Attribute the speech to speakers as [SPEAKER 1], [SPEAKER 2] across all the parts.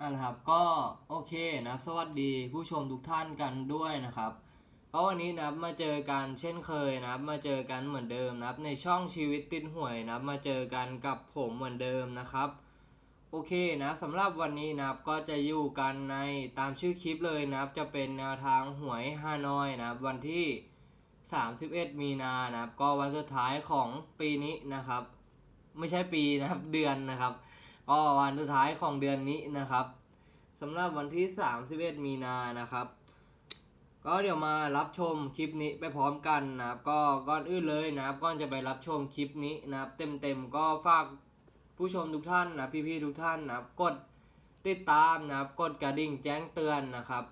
[SPEAKER 1] อะนะครับก็โอเคนะสวัสดีผู้ชมทุกท่านกันด้วยนะครับก็วันนี้นะครับมาเจอกันเช่นเคยนะครับ มาเจอกันเหมือนเดิมนะครับ ในช่องชีวิตติดหวยนะครับ มาเจอกันกับผมเหมือนเดิมนะครับ โอเคนะสำหรับวันนี้นะครับก็จะอยู่กันในตามชื่อคลิปเลยนะครับ จะเป็นแนวทางหวยฮานอยนะครับ วันที่ 31 มีนานะครับ ก็วันสุดท้ายของปีนี้นะครับ ไม่ใช่ปีนะครับเดือนนะครับ ก็วันสุดท้ายของเดือนนี้นะครับสำหรับวันที่ 31 มีนานะครับ ก็เดี๋ยวมารับชมคลิปนี้ไปพร้อมกันนะครับ ก็ก่อนอื่นเลยนะครับก่อนจะไปรับชมคลิปนี้นะครับ เต็มๆก็ฝากผู้ชมทุกท่านนะพี่ๆทุกท่านนะครับกดติดตามนะครับกดกระดิ่งแจ้งเตือนนะครับ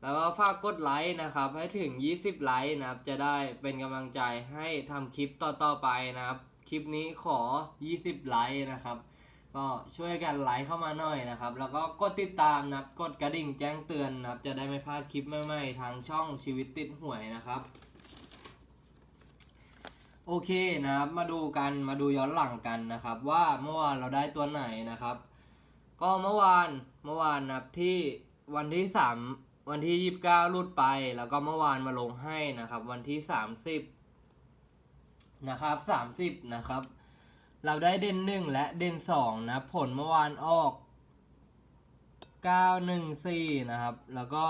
[SPEAKER 1] แล้วก็ฝากกดไลค์นะครับ ให้ถึง 20 ไลค์นะครับ จะได้เป็นกำลังใจให้ทำคลิปต่อๆไปนะครับ คลิปนี้ขอ 20 ไลค์นะครับ ก็ช่วยกันไลค์เข้ามาหน่อยนะครับ แล้วก็กดติดตามนะกดกระดิ่งแจ้งเตือนนะครับจะได้ไม่พลาดคลิปใหม่ๆทางช่องชีวิตติดหวยนะครับ โอเคนะครับมาดูกันมาดูย้อนหลังกันนะครับ ว่าเมื่อวานเราได้ตัวไหนนะครับ ก็เมื่อวานเมื่อวานนะครับที่วันที่สามวันที่ยี่สิบเก้าลุดไป แล้วก็เมื่อวานมาลงให้นะครับ วันที่สามสิบนะครับสามสิบนะครับ เราได้เด่นหนึ่งและเด่นสองนะผลเมื่อวานออกเก้าหนึ่งสี่นะครับ แล้วก็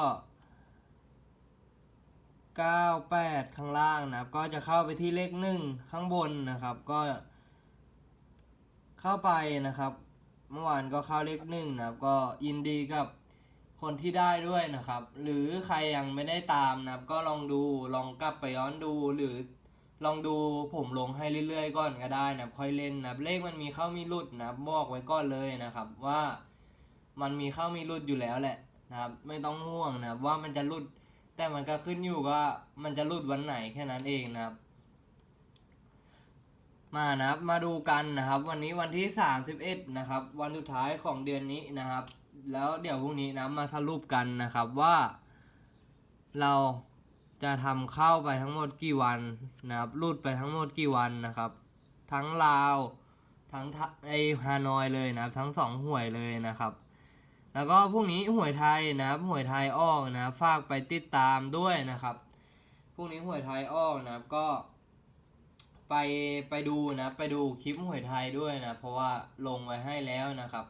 [SPEAKER 1] เก้าแปดข้างล่างนะครับ ก็จะเข้าไปที่เลขหนึ่งข้างบนนะครับ ก็เข้าไปนะครับ เมื่อวานก็เข้าเลขหนึ่งนะครับ ก็ยินดีกับคนที่ได้ด้วยนะครับ หรือใครยังไม่ได้ตามนะครับ ก็ลองดูลองกลับไปย้อนดูหรือ ลองดูผมลงให้เรื่อยๆ ก่อนก็ได้นะค่อยเล่นนะเลขมันมีเข้ามีหลุดนะบอกไว้ก่อนเลยนะครับ ว่ามันมีเข้ามีหลุดอยู่แล้วแหละนะครับ ไม่ต้องห่วงนะว่ามันจะหลุด แต่มันก็ขึ้นอยู่ว่ามันจะหลุดวันไหนแค่นั้นเองนะครับ มานะครับมาดูกันนะครับ วันนี้วันที่ 31 นะครับ วันสุดท้ายของเดือนนี้นะครับ แล้วเดี๋ยวพรุ่งนี้นะมาสรุปกันนะครับว่า เรา จะทำเข้าไปทั้งหมดกี่วันนะครับรูดไปทั้งหมดกี่วันนะครับ ทั้งลาวทั้งไอฮานอยเลยนะครับ ทั้งสองหวยเลยนะครับ แล้วก็พรุ่งนี้หวยไทยนะครับหวยไทยออกนะครับฝากไปติดตามด้วยนะครับพรุ่งนี้หวยไทยออกนะครับก็ ไปไปดูนะไปดูคลิปหวยไทยด้วยนะเพราะว่าลงไว้ให้แล้วนะครับ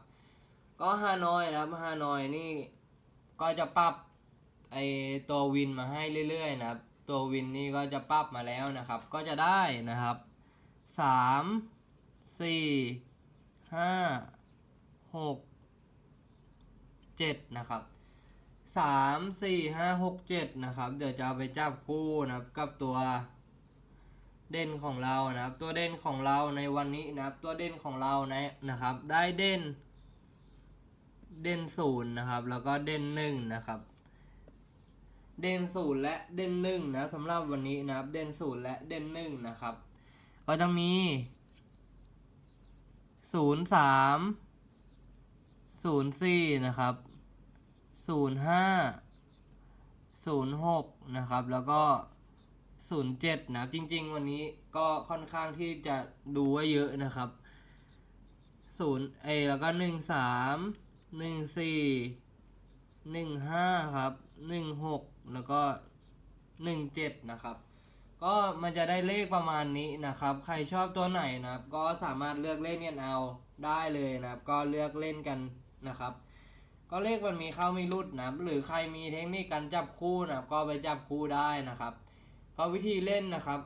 [SPEAKER 1] ก็ฮานอยนะครับฮานอยนี่ก็จะปรับ ไอตัววินมาให้เรื่อยๆนะครับ ตัววินนี่ก็จะปรับมาแล้วนะครับ ก็จะได้นะครับสามสี่ห้าหกเจ็ดนะครับสามสี่ห้าหกเจ็ดนะครับ เดี๋ยวจะเอาไปจับคู่นะครับกับตัวเด่นของเรานะครับ ตัวเด่นของเราในวันนี้นะครับ ตัวเด่นของเราในนะครับ ได้เด่น เด่นศูนย์นะครับ แล้วก็เด่นหนึ่งนะครับ เด่นศูนย์และเด่นหนึ่งนะสำหรับวันนี้นะครับ เด่นศูนย์และเด่นหนึ่งนะครับ ก็จะมีศูนย์สามศูนย์สี่นะครับศูนย์ห้าศูนย์หกนะครับ แล้วก็ศูนย์เจ็ดนะจริง ๆ วันนี้ก็ค่อนข้างที่จะดูไว้เยอะนะครับศูนย์เอแล้วก็หนึ่งสามหนึ่งสี่ หนึ่งห้าครับหนึ่งหกแล้วก็หนึ่งเจ็ดนะครับ ก็มันจะได้เลขประมาณนี้นะครับ ใครชอบตัวไหนนะครับ ก็สามารถเลือกเล่นกันเอาได้เลยนะครับ ก็เลือกเล่นกันนะครับ ก็เลขมันมีเข้ามีรุดนะครับ หรือใครมีเทคนิคการจับคู่นะครับ ก็ไปจับคู่ได้นะครับ ก็วิธีเล่นนะครับ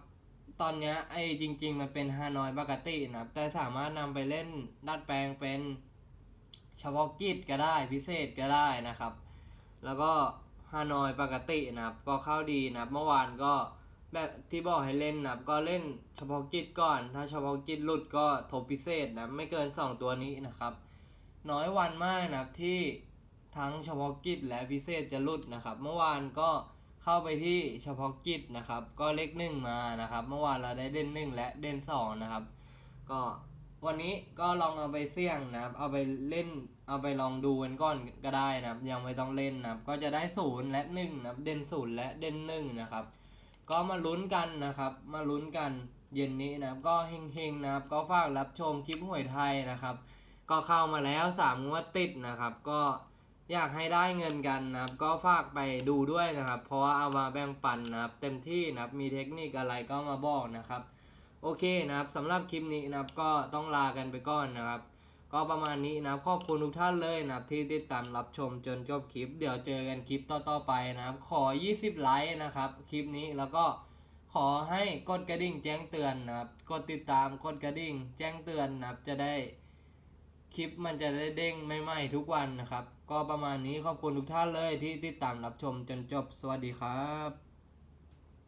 [SPEAKER 1] ตอนนี้ไอ้จริง ๆ มันเป็นฮานอยปกตินะครับ แต่สามารถนำไปเล่นดัดแปลงเป็น ฉพาะกิจก็ได้พิเศษก็ได้นะครับ แล้วก็ฮานอยปกตินะครับ ก็เข้าดีนะครับ เมื่อวานก็แบบที่บอกให้เล่นนะครับ ก็เล่นเฉพาะกิจก่อน ถ้าเฉพาะกิจหลุดก็ทบพิเศษนะไม่เกิน 2 ตัวนี้นะครับ น้อยวันมากนะครับที่ทั้งเฉพาะกิจและพิเศษจะหลุดนะครับ เมื่อวานก็เข้าไปที่เฉพาะกิจนะครับ ก็เลขหนึ่งมานะครับ เมื่อวานเราได้เด่นหนึ่งและเด่นสองนะครับ ก็ วันนี้ก็ลองเอาไปเสี่ยงนะครับ เอาไปเล่น เอาไปลองดูกันก่อนก็ได้นะครับ ยังไม่ต้องเล่นนะครับ ก็จะได้ศูนย์และหนึ่งนะครับ เด่นศูนย์และเด่นหนึ่งนะครับ ก็มาลุ้นกันนะครับ มาลุ้นกันเย็นนี้นะครับ ก็เฮงๆนะครับ ก็ฝากรับชมคลิปหวยไทยนะครับ ก็เข้ามาแล้วสามงวดติดนะครับ ก็อยากให้ได้เงินกันนะครับ ก็ฝากไปดูด้วยนะครับ เพราะว่าเอามาแบ่งปันนะครับ เต็มที่นะครับ มีเทคนิคอะไรก็มาบอกนะครับ โอเคนะครับสำหรับคลิปนี้นะครับก็ต้องลากันไปก่อนนะครับ ก็ประมาณนี้นะครับขอบคุณทุกท่านเลยนะครับที่ติดตามรับชมจนจบคลิป เดี๋ยวเจอกันคลิปต่อๆไปนะครับ ขอ 20 ไลค์นะครับคลิปนี้แล้วก็ขอให้กดกระดิ่งแจ้งเตือนนะครับ กดติดตามกดกระดิ่ง แจ้งเตือนนะครับ จะได้คลิปมันจะได้เด้งใหม่ๆทุกวันนะครับ ก็ประมาณนี้ขอบคุณทุกท่านเลยที่ติดตามรับชมจนจบ สวัสดีครับ